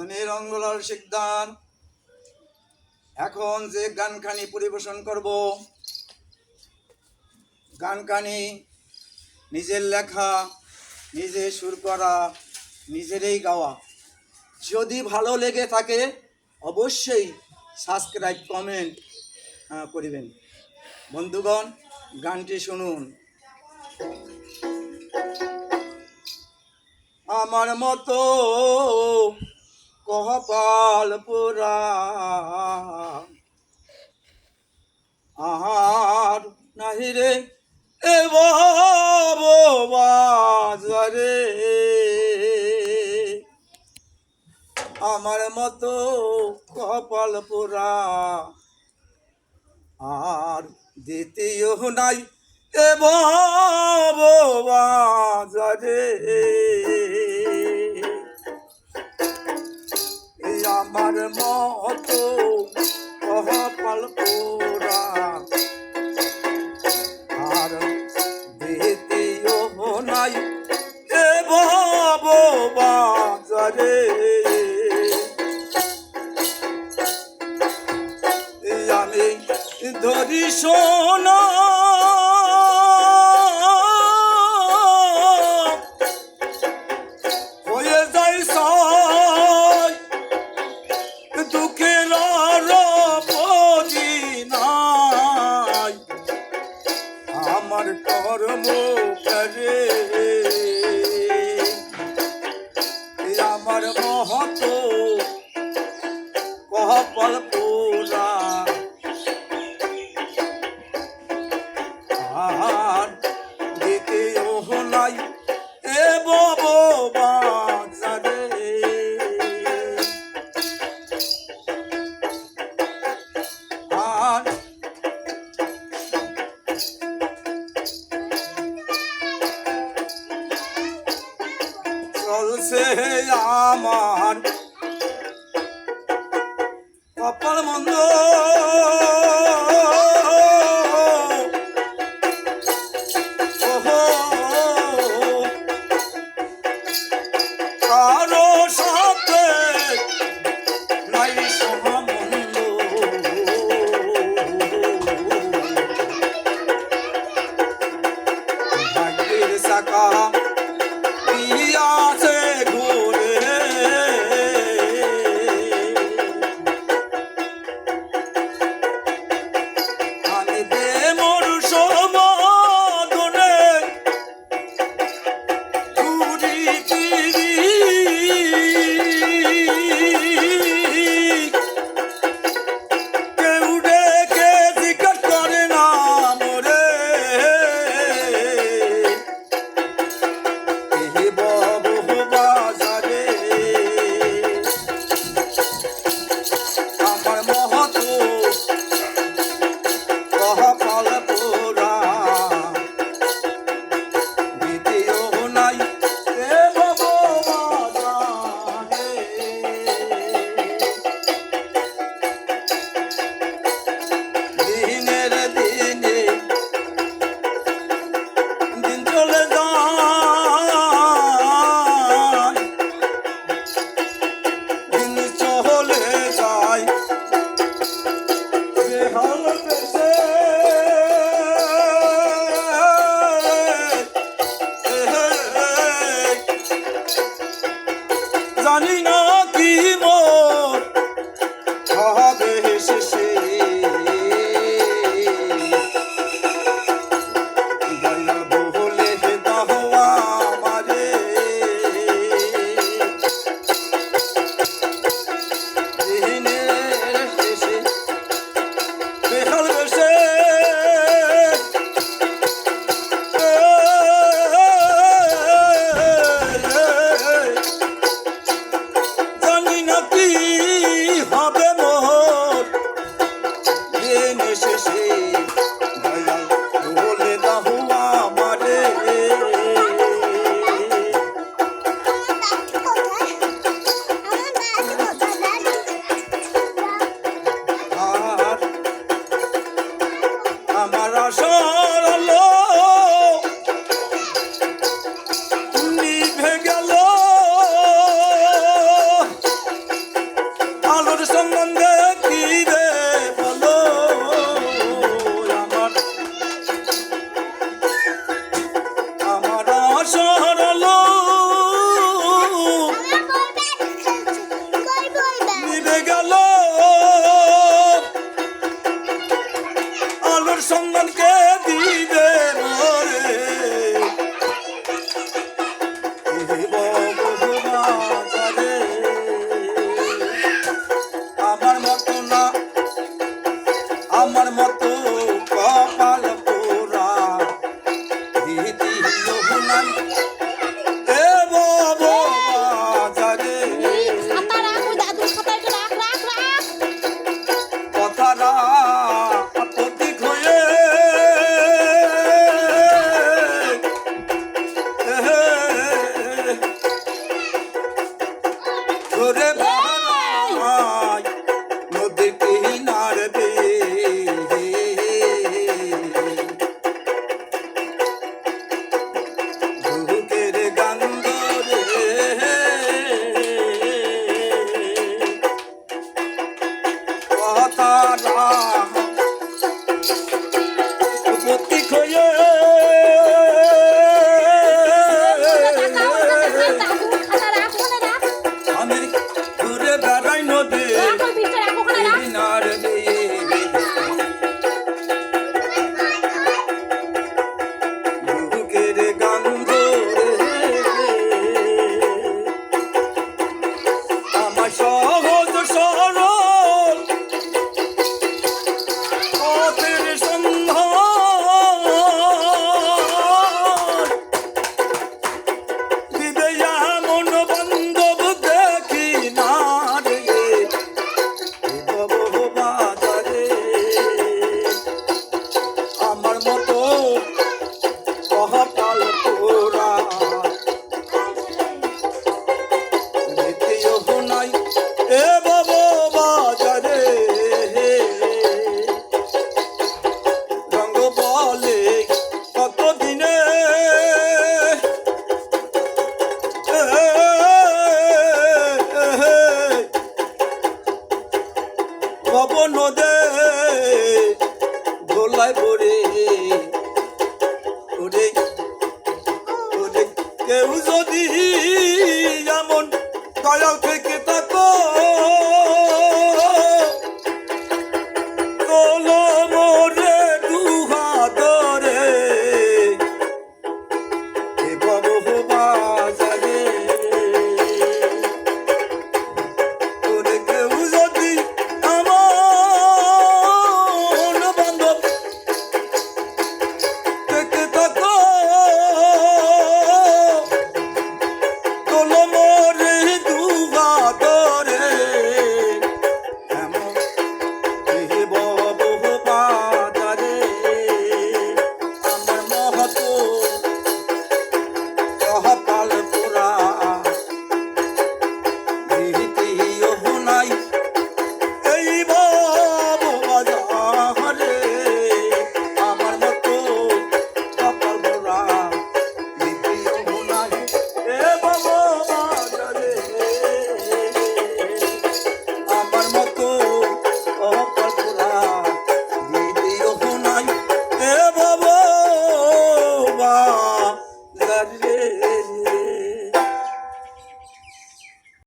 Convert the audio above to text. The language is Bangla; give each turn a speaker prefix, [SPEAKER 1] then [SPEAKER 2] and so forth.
[SPEAKER 1] আমি রঙ্গলাল শিকদার। এখন যে গানখানি পরিবেশন করব, গানখানি নিজের লেখা, নিজে সুর করা, নিজেরই গাওয়া। যদি ভালো লেগে থাকে, অবশ্যই সাবস্ক্রাইব, কমেন্ট করিবেন। বন্ধুগণ, গানটি শুনুন। আমার মতো কহপাল পুরা আহার নাহি রে, এ বাজারে। আমার মতো কপাল পুরা আর দ্বিতীয় নাই, এ বাজারে। আমার মতো কপাল পুরা আর দ্বিতীয় নাই এ বাজারে। আমি ধরি আমার জানি না কি মোর তোর সম্মানকে দিবে না। দোলায় পড়ে। ওরে ওরে কেউ যদি এমন দয়াল থেকে তা hop, darling.